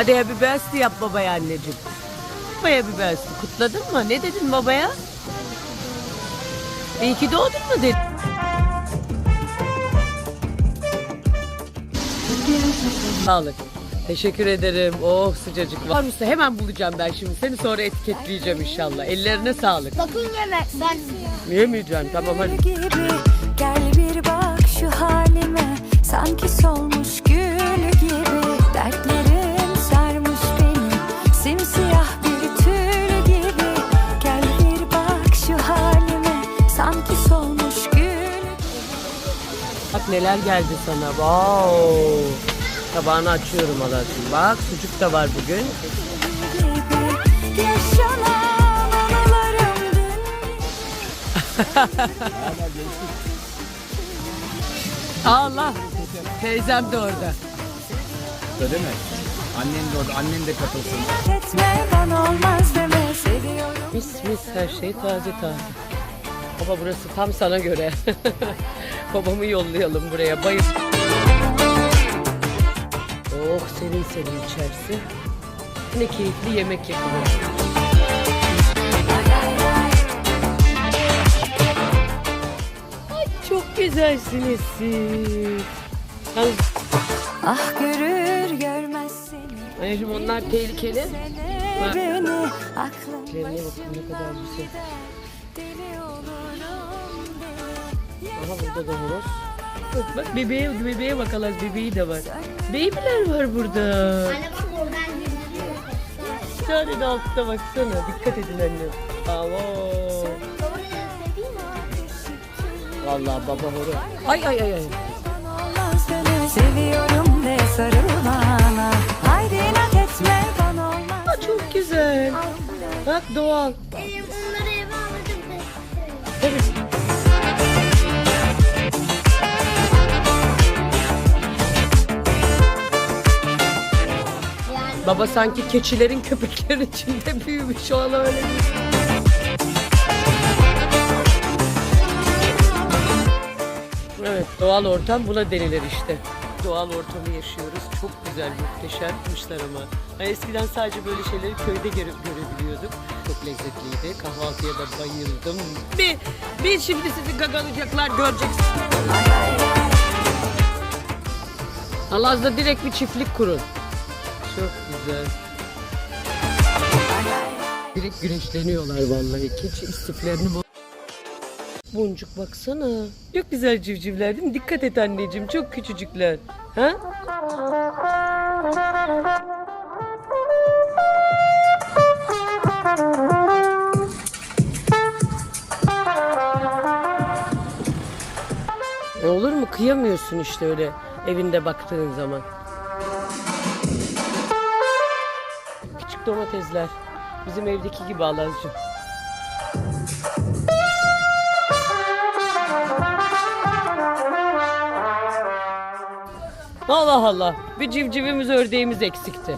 Hadi happy birthday yap babaya anneciğim. Babaya bir birthday kutladın mı? Ne dedin babaya? İyi ki doğdun mu dedin? Sağlık. Teşekkür ederim. Oh sıcacık var mısın? Hemen bulacağım ben şimdi. Seni sonra etiketleyeceğim inşallah. Ellerine sağlık. Sakın yeme. Ben Yemeyeceğim. Tamam hadi. gibi Gel bir bak şu halime Sanki solmuş gül gibi Dertlerim sarmış beni Simsiyah bir tül gibi Gel bir bak şu halime Sanki solmuş gül Bak neler geldi sana. Wow. Tabağını açıyorum Alaaddin. Bak sucuk da var bugün. Allah. Teyzem de orada. Değil mi? Annen de orada. Annen de katılsın. Mis mis her şey taze taze. Baba burası tam sana göre. Babamı yollayalım buraya. Bayıl. Oh serin serin içerisi. Ne keyifli yemek yapılır. Ay çok güzelsiniz siz. Yalnız Ah görür görmez seni Anneciğim onlar tehlikeli. Beni aklım Ellerine bakın ne kadar güzel. Aha burada da horoz. Bak, bebeğe, bebeğe bak Alaz bebeği de var. Babyler var burada. anne bak oradan gidiyor. Bir tane de altta baksana. Dikkat edin anne. Avo. Baba seveyim mi? Vallahi baba horoz. Ay ay ay ay. Seviyorum de sarıl bana Haydi inat etme bana olmaz Aa, çok güzel. Bak doğal. Benim onları eve alacağım. Tabii. Baba sanki keçilerin köpeklerin içinde büyümüş o an öyle. Evet doğal ortam buna denilir işte. Doğal ortamı yaşıyoruz. Çok güzel, muhteşemmişler ama. Ben eskiden sadece böyle şeyleri köyde göre- görebiliyorduk. Çok lezzetliydi. Kahvaltıya da bayıldım. Bir, bir şimdi sizi gagalayacaklar göreceksiniz. Alaz'da direkt bir çiftlik kurun. Çok güzel. Direkt güneşleniyorlar vallahi. Keçi istiflerini bu. Boncuk baksana. Çok güzel civcivler değil mi? Dikkat et anneciğim. Çok küçücükler. Ha? E olur mu? Kıyamıyorsun işte öyle evinde baktığın zaman. Küçük domatesler. Bizim evdeki gibi Alazcığım. Allah Allah. Bir civcivimiz ördeğimiz eksikti.